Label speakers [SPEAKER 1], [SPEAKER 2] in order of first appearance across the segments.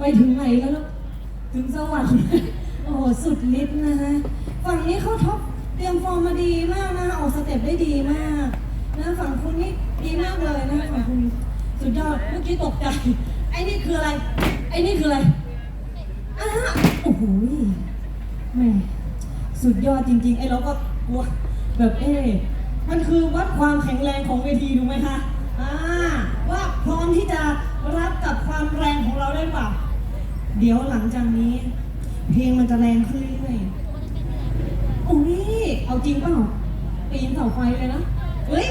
[SPEAKER 1] ไปถึงไหนแล้วลูกถึงสวรรค์ โอ้โหสุดฤทธิ์นะฮะ ฝั่งนี้เขาท็อปเตรียมฟอร์มมาดีมากนะ ออกสเต็ปได้ดีมากนะฝั่งคุณนี่ดีมากเลยนะฝั่งคุณสุดยอด เมื่อกี้ตกใจ ไอ้นี่คืออะไร ไอ้นี่คืออะไรอะโอ้โหแม่สุดยอดจริง ๆ ไอ้เราก็กลัวแบบเอ๊มันคือวัดความแข็งแรงของเวทีดูไหมคะอ่าว่าพร้อมที่จะรับกับความแรงของเราได้หรือเปล่า เดี๋ยวหลังจากนี้ เพลงมันจะแรงขึ้นเรื่อยๆโอ้ยเอาจริงเปล่าปีนเสาไฟเลยนะเฮ้ย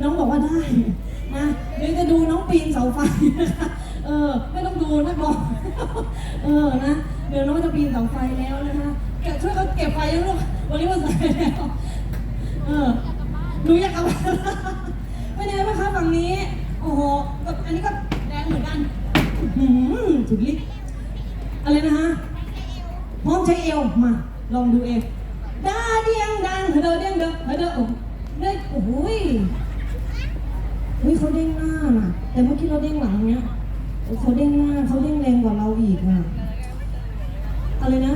[SPEAKER 1] น้องบอกว่าได้นะเดี๋ยวจะดูน้องปีนเสาไฟนะคะเออ ไม่ต้องดูนักร้องเออนะเดี๋ยวน้องจะปีนเสาไฟแล้วนะคะแกช่วยเขาเก็บไฟยังลูกวันนี้วันเสาร์แล้วเออหนูอยากกลับบ้านเป็นไงบ้างคะฝั่งนี้ โอ้โหกับอันนี้ก็แรงเหมือนกัน หือสุดฤทธิ์ อะไรนะฮะพร้อมใช้เอวมาลองดูเอวดาเดียงดังเดอเดียงเดอเดอโอ้โหได้โอ้ยเฮ้ยเขาเด้งหน้าน่ะ แต่เมื่อกี้เราเด้งหลังเนี้ยเขาเด้งหน้าเขาเด้งแรงกว่าเราอีกอะอะไรนะ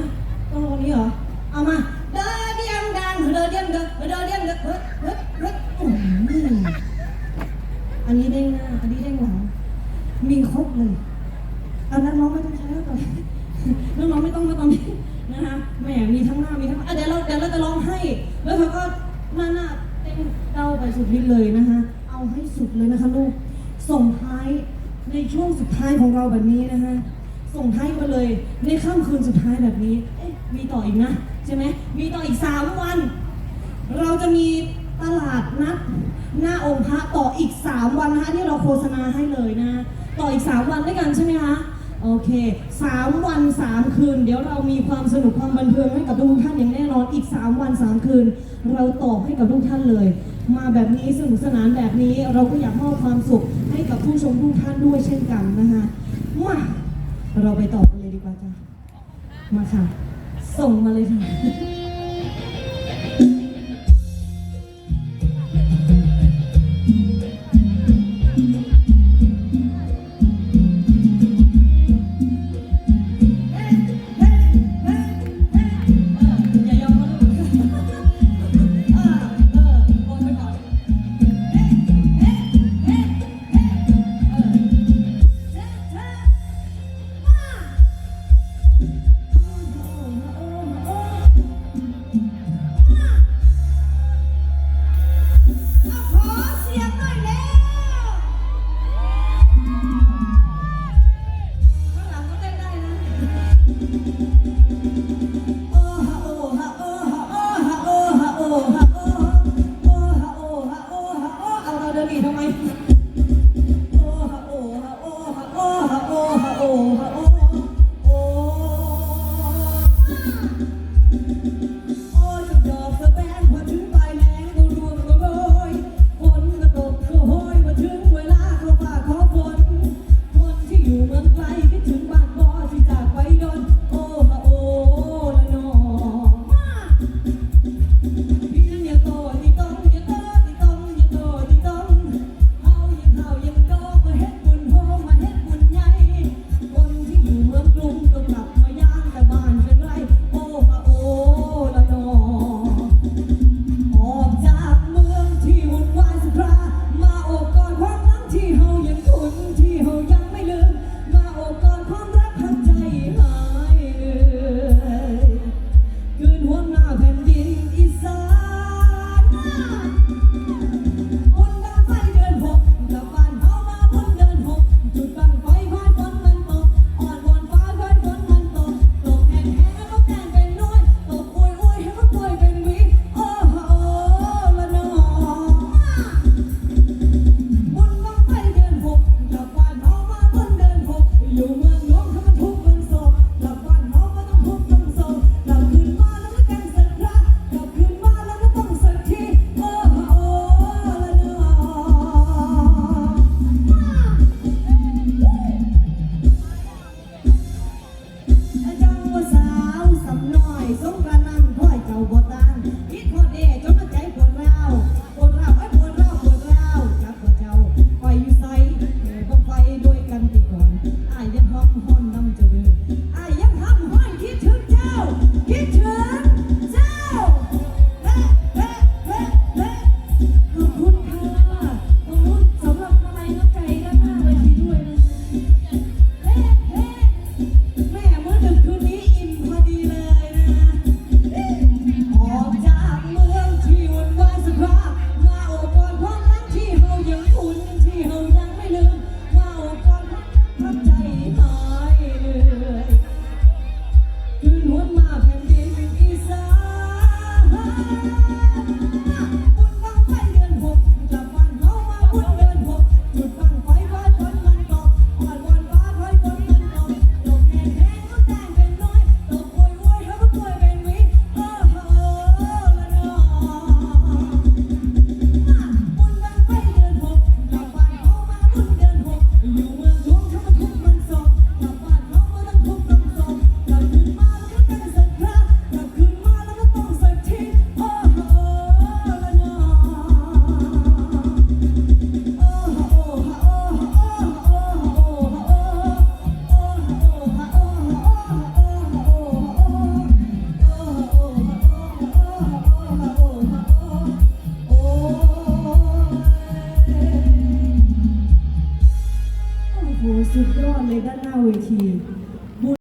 [SPEAKER 1] ต้องตรงนี้เหรอเอามาเดอเดียงดังเดอเดียงเดอเดอเดียงเดอเฮ้ยเฮ้ยเฮ้ยอื้อหืออันนี้เด้งหน้าอันนี้เด้งหลังมีครบเลยอันนั้นน้องไม่ต้องใช้แล้วก่อนน้ น้องๆไม่ต้องมาตอนนี้นะคะแหมมีทั้งหน้ามีทั้งอะเดี๋ยวเราเดี๋ยวเราจะร้องให้ แล้วเธอก็หน้าหน้าเต้นเต้าไปสุดฤทธิ์เลยนะคะ เอาให้สุดเลยนะคะลูก ส่งท้ายในช่วงสุดท้ายของเราแบบนี้นะคะส่งท้ายมาเลยในค่ำคืนสุดท้ายแบบนี้ เอ๊ะมีต่ออีกนะใช่ไหมมีต่ออีกสามวัน เราจะมีตลาดนัดหน้าองค์พระต่ออีก 3 วันนะคะที่เราโฆษณาให้เลยนะ ต่ออีก 3 วันด้วยกันใช่ไหมคะ โอเค 3 วัน 3 คืน เดี๋ยวเรามีความสนุกความบันเทิงให้กับทุกท่านอย่างแน่นอนอีก 3 วัน 3 คืน เราต่อให้กับทุกท่านเลย มาแบบนี้สนุกสนานแบบนี้เราก็อยากมอบความสุขให้กับผู้ชมทุกท่านด้วยเช่นกันนะคะมาเราไปต่อกันเลยดีกว่าจ้ะมาค่ะ ส่งมาเลยค่ะ เลยด้านหน้าเวที